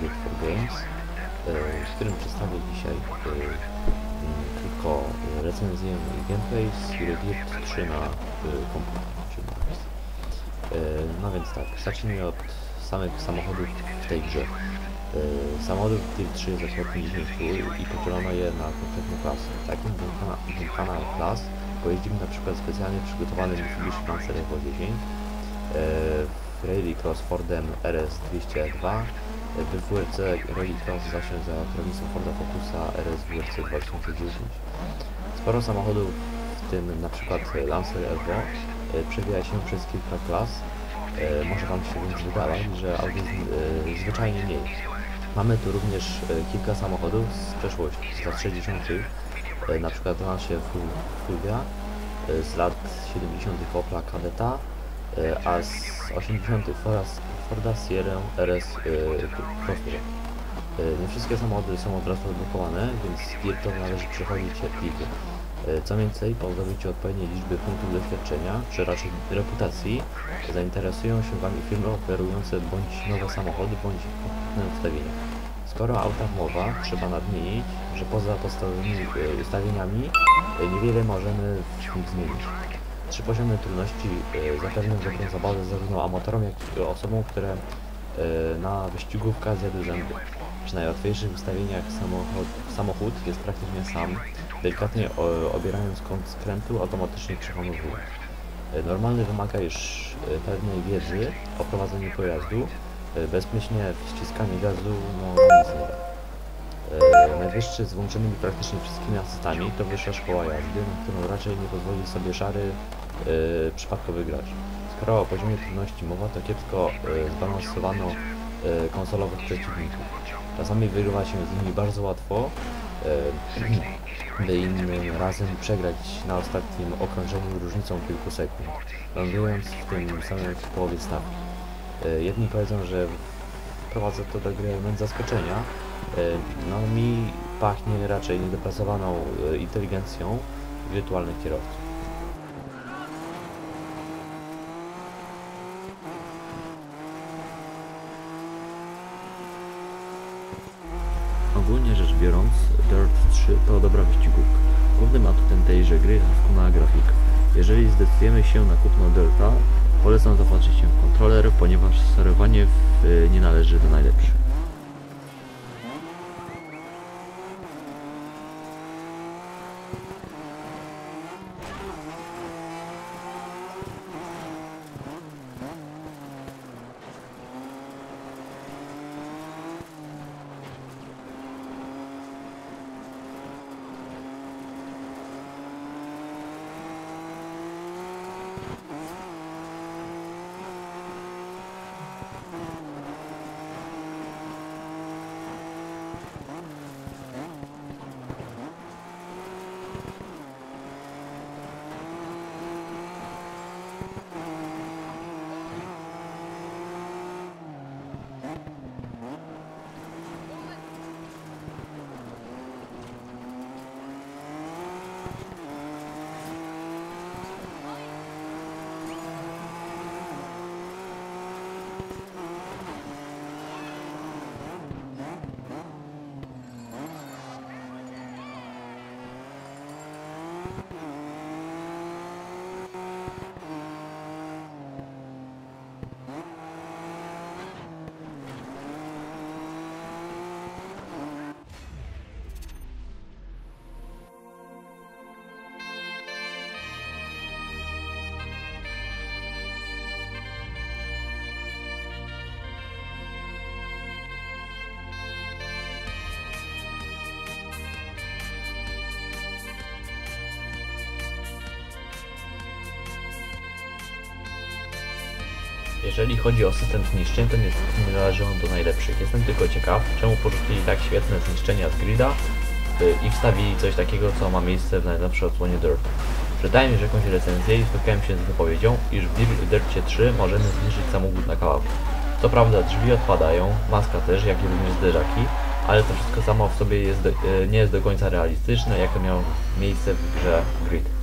Project for Games, w którym przedstawię dzisiaj e, mm, tylko recenzję i gameplay z Rebuild 3 na komputer. No więc tak, zacznijmy od samych samochodów w tej grze. E, samochody w tych 3 jest około 50 i podzielono je na konkretne klasy. Takim wymkana klas pojeździmy na przykład specjalnie przygotowany Mitsubishi Lancer Evo 10, Rally Cross Fordem RS 202 WRC Rally Cross zaś za kierownicą Forda Focusa RS WRC 2010. Sporo samochodów, w tym przykład Lancer Evo, przewija się przez kilka klas. Y, Może Wam się więc wydawać, że aut jest y, zwyczajnie mniej. Mamy tu również y, kilka samochodów z przeszłości, z lat 60., y, na Ful- Fulvia, z lat 70. Opla Kadeta, a z 80. Forda, Sierra RS y, Crossover. Nie wszystkie samochody są od razu odblokowane, więc Dirtowi należy przechodzić cierpliwie. Co więcej, po zdobyciu odpowiedniej liczby punktów doświadczenia, czy raczej reputacji, zainteresują się Wami firmy oferujące bądź nowe samochody, bądź konkretne ustawienia. Skoro o autach mowa, trzeba nadmienić, że poza podstawowymi y, ustawieniami niewiele możemy w zmienić. Trzy poziomy trudności zapewnią dobrą zabawę zarówno amatorom, jak i osobom, które y, na wyścigówkach zjadły zęby. Przy najłatwiejszych ustawieniach samochód, samochód jest praktycznie sam, delikatnie obierając kąt skrętu automatycznie przehamowuje. Y, Normalny wymaga już y, pewnej wiedzy o prowadzeniu pojazdu, bezmyślnie wciskanie gazu no nic nie da. E, Najwyższy z włączonymi praktycznie wszystkimi asystami to wyższa szkoła jazdy, na którą raczej nie pozwoli sobie szary e, przypadkowy gracz. Skoro o poziomie trudności mowa, to kiepsko e, zbalansowano e, konsolowych przeciwników. Czasami wygrywa się z nimi bardzo łatwo, e, by innym razem przegrać na ostatnim okrążeniu różnicą kilku sekund, lądując w tym samym połowie stawki. Jedni powiedzą, że wprowadza to do gry element zaskoczenia, No mi pachnie raczej niedopracowaną e, inteligencją wirtualnych kierowców. Ogólnie rzecz biorąc, Dirt 3 to dobra wyścigówka. Głównym atutem tejże gry jest doskonała grafika. Jeżeli zdecydujemy się na kupno Delta, polecam zapatrzyć się w kontroler, ponieważ sterowanie w, nie należy do najlepszych. Mm-hmm. Jeżeli chodzi o system zniszczeń, to niestety nie należy on do najlepszych. Jestem tylko ciekaw, czemu porzucili tak świetne zniszczenia z grida y, i wstawili coś takiego, co ma miejsce w najnowszej odsłonie Dirt. Czytałem już jakąś recenzję i spotkałem się z wypowiedzią, iż w Dir- Dircie 3 możemy zniszczyć samochód na kawałki. Co prawda drzwi odpadają, maska też, jak i również zderzaki, ale to wszystko samo w sobie jest do, y, nie jest do końca realistyczne, jak to miało miejsce w grze Grid.